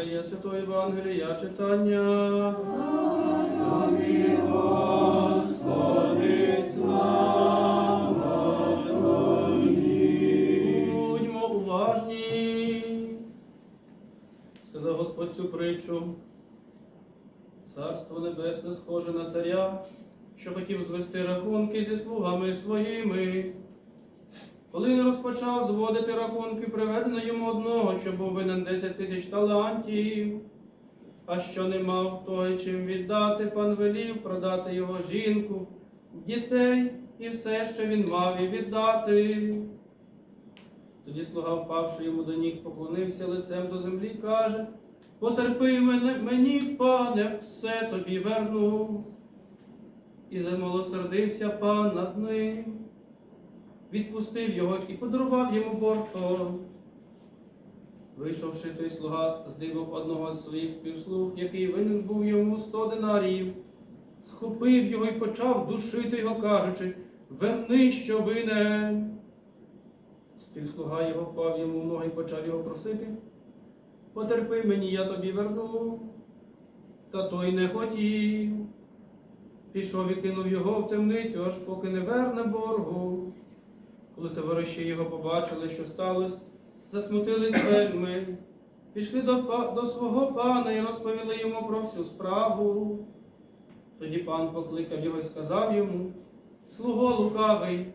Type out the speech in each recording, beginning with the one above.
Матфея, Святого Євангелія читання. Будьмо уважні. Сказав Господь цю притчу. Царство Небесне схоже на царя, що хотів звести рахунки зі слугами своїми. Коли він розпочав зводити рахунки, приведено йому одного, що був винен 10 тисяч талантів, а що не мав той, чим віддати, пан велів продати його жінку, дітей і все, що він мав і віддати. Тоді слуга, впавши йому до ніг, поклонився лицем до землі, каже, потерпи мене, мені, пане, все тобі верну. І замилосердився пан над ним відпустив його і подарував йому борто. Вийшовши той слуга, здивив одного з своїх співслуг, який винен був йому сто динарів, схопив його і почав душити його, кажучи, верни, що винен. Співслуга його впав йому в ноги і почав його просити. Потерпи мені, я тобі верну. Та той не хотів. Пішов і кинув його в темницю, аж поки не верне боргу. Коли товариші його побачили, що сталося, засмутились вельми, пішли до, до свого пана і розповіли йому про всю справу. Тоді пан покликав його і сказав йому: Слуго лукавий,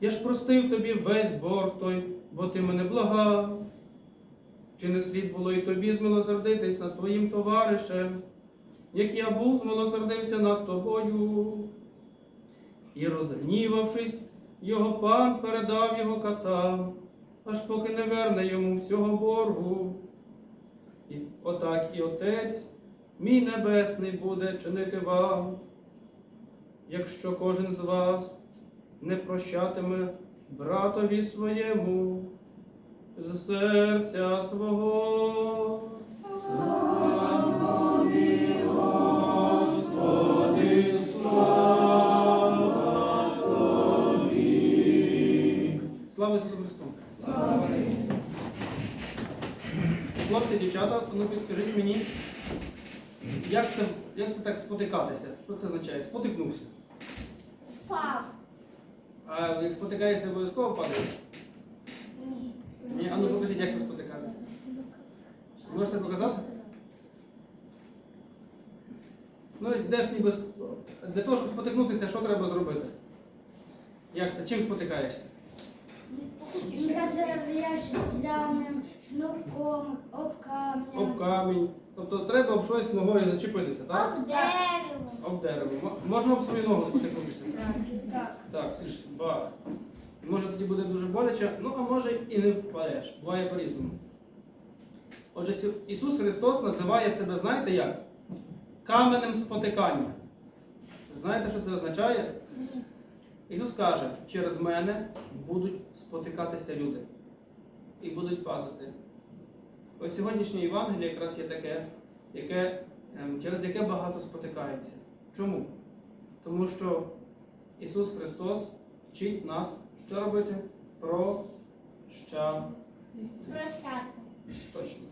я ж простив тобі весь борг той, бо ти мене благав. Чи не слід було і тобі змилосердитись над твоїм товаришем, як я був змилосердився над тобою? І розгнівавшись, його пан передав його катам, аж поки не верне йому всього боргу. І отак і отець, мій небесний, буде чинити вам, якщо кожен з вас не прощатиме братові своєму з серця свого. Слава Ісусу Христу! Хлопці, дівчата, ну підскажіть мені, як це, як це так спотикатися? Що це означає? Спотикнувся. Пап. А як спотикаєшся, обов'язково падаєш? Ні. Ні, а ну покажіть, як це спотикатися. Можете показати? Ну, йдеш ніби для того, щоб спотикнутися, що треба зробити? Як це? Чим спотикаєшся? Розв'язаним шнурком, об камнем. Об камінь. Тобто треба об щось ногою зачепитися, так? Об дерево. Об дерево. М- Можна об свою ногу спотикнутися? Так. Так, це ж ба. Може тоді буде дуже боляче, ну а може і не впадеш. Буває по-різному. Отже, Сі- Ісус Христос називає себе, знаєте як? Каменем спотикання. Знаєте, що це означає? Ісус каже, через мене будуть спотикатися люди і будуть падати. Ось сьогоднішнє Євангеліє якраз є таке, яке, ем, через яке багато спотикаються. Чому? Тому що Ісус Христос вчить нас, що робити? Прощати. Прощати. Точно.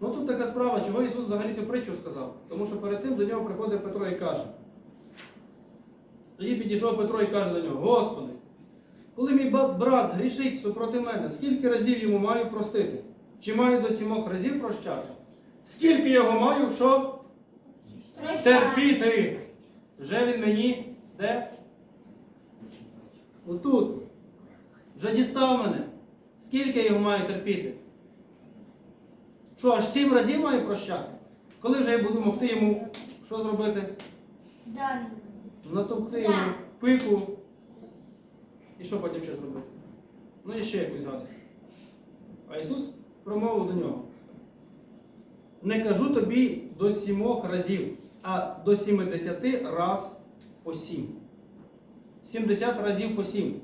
Ну тут така справа, чого Ісус взагалі цю притчу сказав. Тому що перед цим до нього приходить Петро і каже. Тоді підійшов Петро і каже до нього: Господи, коли мій брат грішить супроти мене, скільки разів йому маю простити? Чи маю до сімох разів прощати? Скільки його маю, щоб терпіти? Вже він мені де? Отут. Вже дістав мене. Скільки я його маю терпіти? Що, аж сім разів маю прощати? Коли вже я буду могти йому що зробити? Далі. Натовкти йому пику. І що потім ще зробити? Ну і ще якусь гадость. А Ісус промовив до нього. Не кажу тобі до сімох разів, а до сімидесяти раз по сім. Сімдесят разів по сім.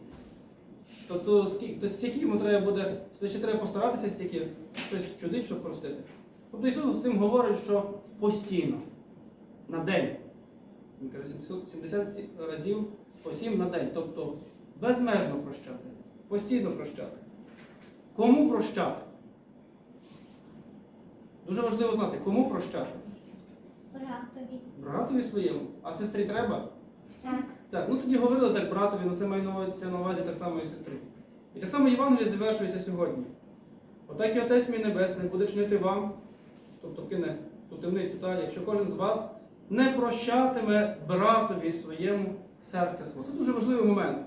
Тобто, скільки, стільки йому треба буде, ще треба постаратися стільки щось чудить, щоб простити. Тобто Ісус цим говорить, що постійно, на день. Він каже, 70 разів по 7 на день. Тобто безмежно прощати, постійно прощати. Кому прощати? Дуже важливо знати, кому прощати. Братові. Братові своєму, а сестрі треба? Так. Так, ну тоді говорили так братові, ну це має на увазі, на увазі так само і сестри. І так само Євангеліє завершується сьогодні. Отак і Отець мій Небесний буде чинити вам, тобто кине ту темницю далі, якщо кожен з вас не прощатиме братові своєму серця свого. Це дуже важливий момент.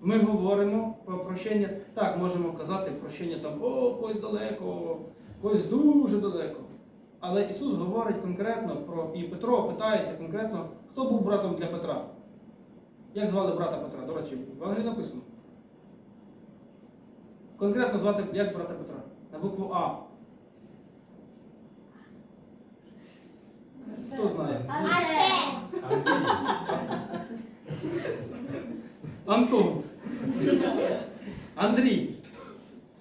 Ми говоримо про прощення. Так, можемо казати прощення там о, когось далеко, когось дуже далеко. Але Ісус говорить конкретно про, і Петро питається конкретно, хто був братом для Петра. Як звали брата Петра? До речі, в Евангелії написано. Конкретно звати як брата Петра. На букву А. Хто знає? Артем. Антон. Андрій.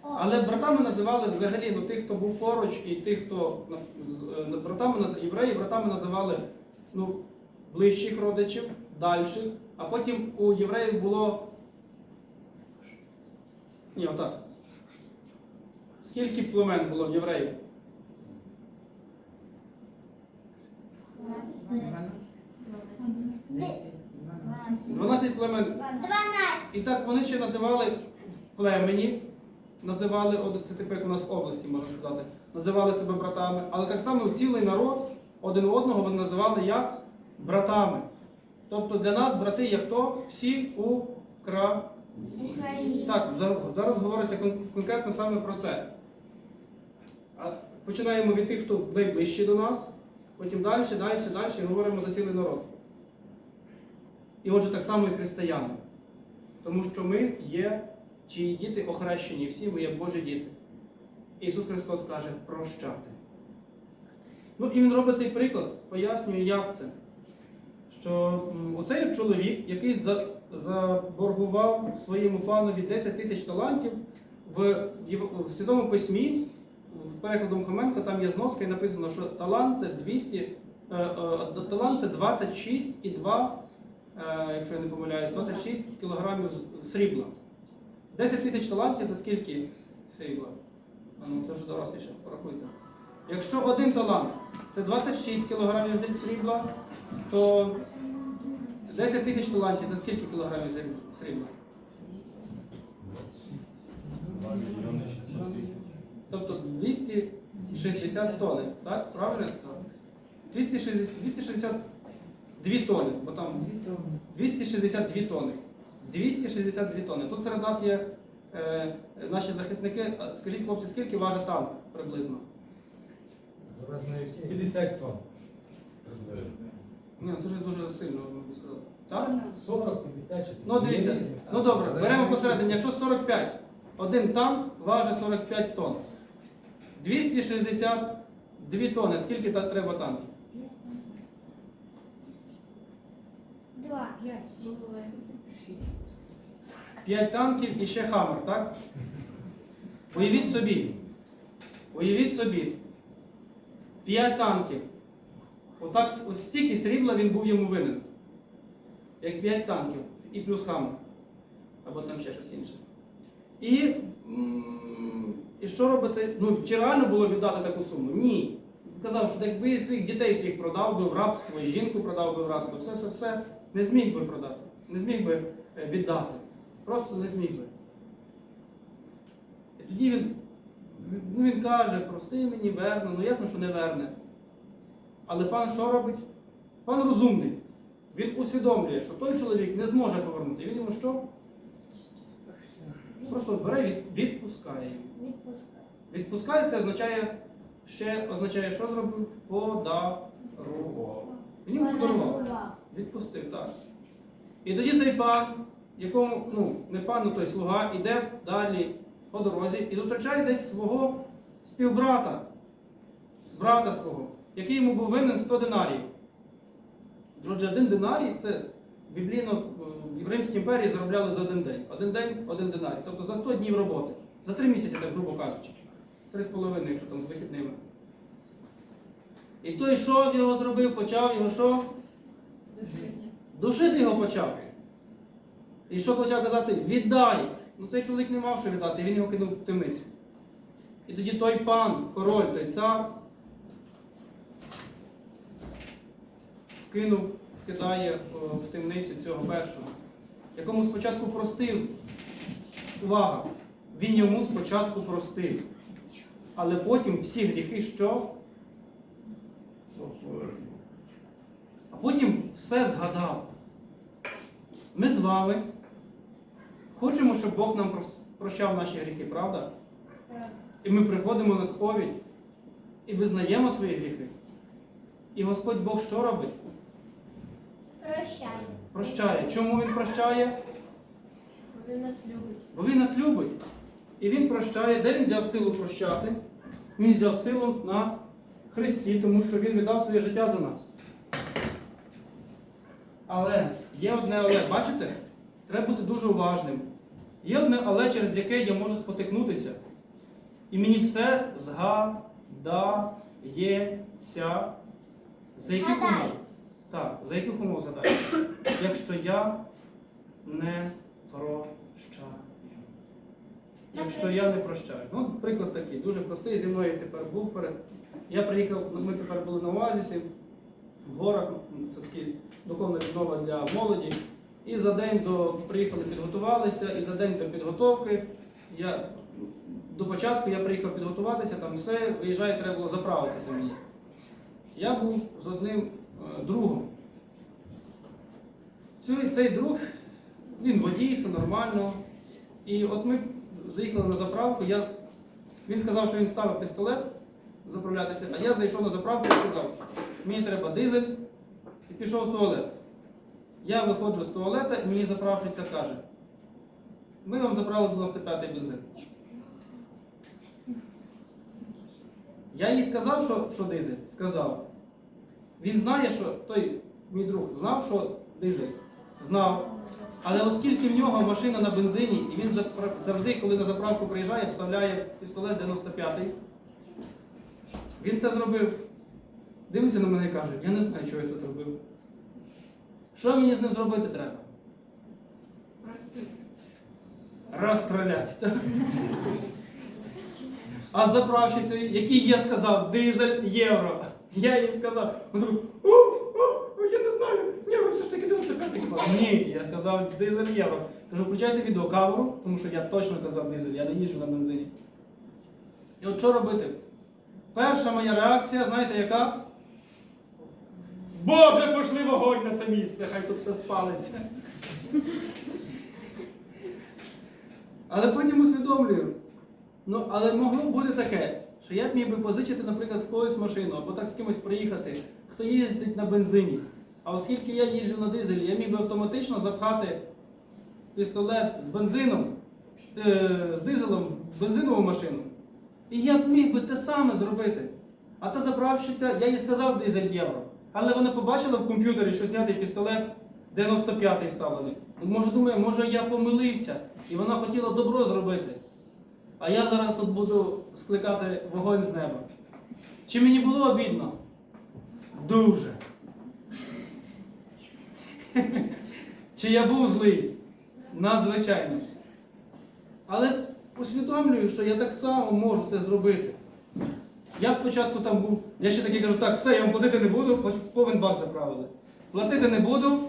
Але братами називали взагалі ну, тих, хто був поруч, і тих, хто ну, е, братами євреї братами називали ну, ближчих родичів, дальших, а потім у євреїв було. Ні, отак. Скільки племен було в євреїв? 12 племен. Дванадцять. І так вони ще називали племені, називали, от це тепер як у нас області, можна сказати, називали себе братами, але так само цілий народ один одного вони називали як братами. Тобто для нас брати є хто? Всі у кра. Так, зараз говориться кон- конкретно саме про це. А починаємо від тих, хто найближчі до нас, потім далі, далі, далі говоримо за цілий народ. І отже, так само і християни. Тому що ми є, чиї діти охрещені, всі ми є Божі діти. Ісус Христос каже прощати. Ну і Він робить цей приклад, пояснює, як це. Що оцей чоловік, який заборгував своєму панові 10 тисяч талантів, в, в Святому Письмі, перекладом Хоменка, там є зноска і написано, що талант це 200, е, е, талант це 26,2 е, якщо я не помиляюсь, 26 кілограмів з- срібла. 10 тисяч талантів це скільки срібла? А ну, це вже доросліше, порахуйте. Якщо один талант це 26 кілограмів срібла, то 10 тисяч талантів це скільки кілограмів срібла? Тобто 260 тонн, так? Правильно я сказав? 260, 262 тонни, бо там 262 тонни. 262 тонни. Тут серед нас є е, наші захисники. А Скажіть, хлопці, скільки важить танк приблизно? 50 тонн. Ні, це ж дуже сильно я би сказав. Так? 40, 50 чи Ну дивіться. Ну добре, беремо посередині. Якщо 45, один танк важить 45 тонн. 262 тонни. Скільки та- треба танків? 5 танків і ще хамер, так? Уявіть собі. Уявіть собі. 5 танків. Отак ось стільки срібла він був йому винен. Як 5 танків. І плюс хамер. Або там ще щось інше. І, і що робить цей? Ну, чи реально було віддати таку суму? Ні. Казав, що якби своїх дітей всіх продав би в рабство, і жінку продав би в рабство, все, все, все, не зміг би продати, не зміг би е, віддати. Просто не зміг би. І тоді він, ну, він каже, прости мені, верне, ну ясно, що не верне. Але пан що робить? Пан розумний. Він усвідомлює, що той чоловік не зможе повернути. Він йому що? Просто бере від, відпускає його. Відпускай. Відпускає це означає, ще означає, що зробив? Подарував. Він йому подарував. Відпустив, так. І тоді цей пан, якому, ну, не пан, ну той слуга, іде далі по дорозі і зустрічає десь свого співбрата, брата свого, який йому був винен 100 динарів. Отже, один динарій це біблійно е, в Римській імперії заробляли за один день. Один день, один динарій. Тобто за 100 днів роботи. За три місяці, так грубо кажучи. Три з половиною, якщо там з вихідними. І той йшов, його зробив, почав його що? Душити його почав. І що почав казати? Віддай! Ну той чоловік не мав що віддати, він його кинув в темницю. І тоді той пан, король, той цар кинув, кидає в темницю цього першого, якому спочатку простив. Увага! Він йому спочатку простив. Але потім всі гріхи що? А потім все згадав. Ми з вами хочемо, щоб Бог нам прощав наші гріхи, правда? І ми приходимо на сповідь і визнаємо свої гріхи. І Господь Бог що робить? Прощай. Прощає. Чому Він прощає? Бо Він нас любить. Бо Він нас любить. І Він прощає. Де він взяв силу прощати? Він взяв силу на Христі, тому що Він віддав своє життя за нас. Але є одне але, бачите? Треба бути дуже уважним. Є одне але, через яке я можу спотикнутися. І мені все згадається. За яких умов? Так, за яких умов згадаю? Якщо я не прощаю. Якщо я не прощаю. Ну, приклад такий, дуже простий. Зі мною тепер був перед. Я приїхав, ми тепер були на Оазісі, в горах, це такі духовна віднова для молоді. І за день до приїхали, підготувалися, і за день до підготовки я до початку я приїхав підготуватися, там все, виїжджає, треба було заправитися мені. Я був з одним е, другом. Цей, цей друг, він водій, все нормально. І от ми заїхали на заправку, я, він сказав, що він ставив пістолет заправлятися, а я зайшов на заправку і сказав, мені треба дизель, і пішов в туалет. Я виходжу з туалета, і мені заправщиця каже, ми вам заправили 95-й бензин. Я їй сказав, що, що дизель? Сказав. Він знає, що той мій друг знав, що дизель. Знав. Але оскільки в нього машина на бензині, і він завжди, коли на заправку приїжджає, вставляє пістолет 95-й, він це зробив. Дивиться на мене і каже, я не знаю, чого я це зробив. Що мені з ним зробити треба? Розстріляти. так? А заправщицею, який я сказав, дизель євро. Я їй сказав, він такий, о, о, я не знаю, ні, ви все ж таки 95 казав. Ні, я сказав дизель євро. Кажу, включайте відеокамеру, тому що я точно казав дизель, я не їжджу на бензині. І от що робити? Перша моя реакція, знаєте, яка? Боже, пошли вогонь на це місце, хай тут все спалиться. Але потім усвідомлюю. Ну, але могло б бути таке, що я б міг би позичити, наприклад, в когось машину або так з кимось приїхати, хто їздить на бензині. А оскільки я їжджу на дизелі, я міг би автоматично запхати пістолет з бензином, е, з дизелем в бензинову машину. І я б міг би те саме зробити. А та заправщиця, я їй сказав дизель євро. Але вона побачила в комп'ютері, що знятий пістолет 95-й вставлений. Ну, Може, думає, може я помилився, і вона хотіла добро зробити. А я зараз тут буду скликати вогонь з неба. Чи мені було обідно? Дуже. Чи я був злий? Надзвичайно. Але усвідомлюю, що я так само можу це зробити. Я спочатку там був, я ще таки кажу, так, все, я вам платити не буду, повен бак заправили. Платити не буду,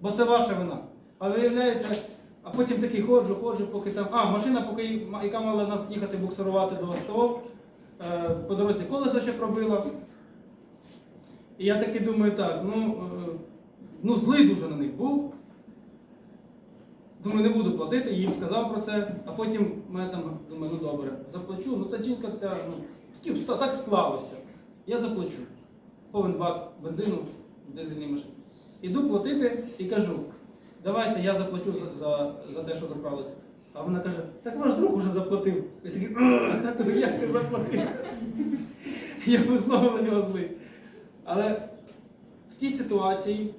бо це ваша вина. А виявляється, а потім такий ходжу, ходжу, поки там. А, машина, поки, яка мала нас їхати буксирувати до СТО, е, по дорозі колесо ще пробила. І я таки думаю, так, ну, е, ну злий дуже на них був. Думаю, не буду платити, їм сказав про це, а потім мене там думаю, ну добре, заплачу. Ну та жінка ця, ну, так склалося. Я заплачу. Повен бак бензину в дизельній машині. Іду платити і кажу, давайте я заплачу за, за, за те, що заправилося. А вона каже, так ваш друг уже заплатив. Я такий, то як ти заплатив? Я був знову на нього злий. Але в тій ситуації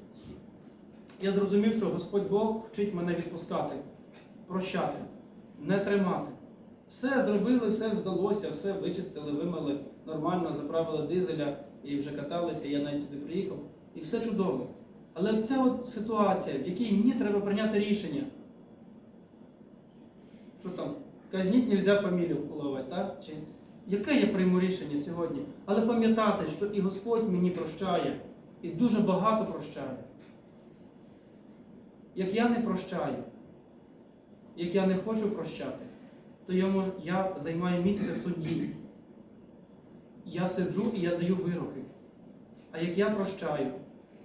я зрозумів, що Господь Бог вчить мене відпускати, прощати, не тримати. Все зробили, все вдалося, все вичистили, вимили, нормально, заправили дизеля і вже каталися, я навіть сюди приїхав. І все чудово. Але ця от ситуація, в якій мені треба прийняти рішення. Що там? Казніть нельзя фамілію впливати, так? Чи яке я прийму рішення сьогодні? Але пам'ятати, що і Господь мені прощає. і дуже багато прощає. Як я не прощаю, як я не хочу прощати, то я, можу, я займаю місце судді. Я сиджу і я даю вироки. А як я прощаю,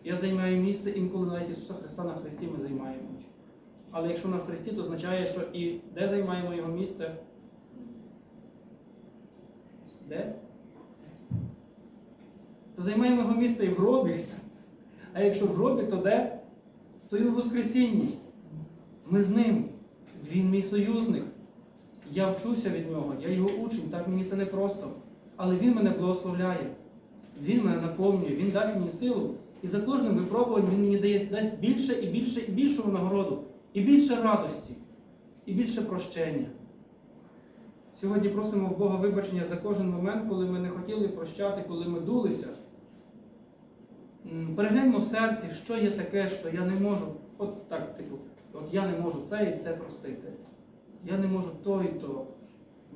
я займаю місце інколи навіть Ісуса Христа на Христі ми займаємо. Але якщо на Христі, то означає, що і де займаємо Його місце? Де? То займаємо його місце і в гробі. А якщо в гробі, то де? То і в Воскресінні. Ми з ним. Він мій союзник. Я вчуся від нього, я його учень, так мені це не просто. Але він мене благословляє. Він мене наповнює, він дасть мені силу. І за кожним випробуванням він мені дає, дасть більше і більше і більшу нагороду, і більше радості, і більше прощення. Сьогодні просимо в Бога вибачення за кожен момент, коли ми не хотіли прощати, коли ми дулися. Перегляньмо в серці, що є таке, що я не можу. От так, типу, от я не можу це і це простити. Я не можу то і то.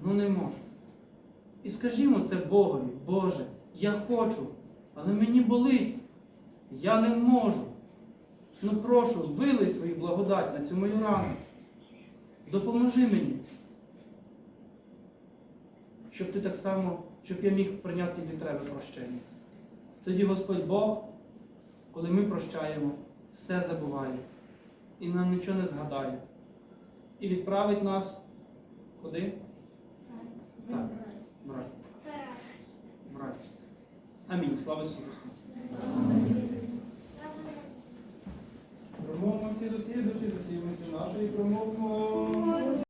Ну не можу. І скажімо це Богові, Боже, я хочу, але мені болить. Я не можу. Ну прошу, вилий свою благодать на цю мою рану. Допоможи мені. Щоб ти так само, щоб я міг прийняти від тебе прощення. Тоді Господь Бог, коли ми прощаємо, все забуває і нам нічого не згадає. І відправить нас куди? Так, брать, брать. Амінь. Слава Ісусу Христу. Промовимо всі до слід душі, до слід нашої промовимо.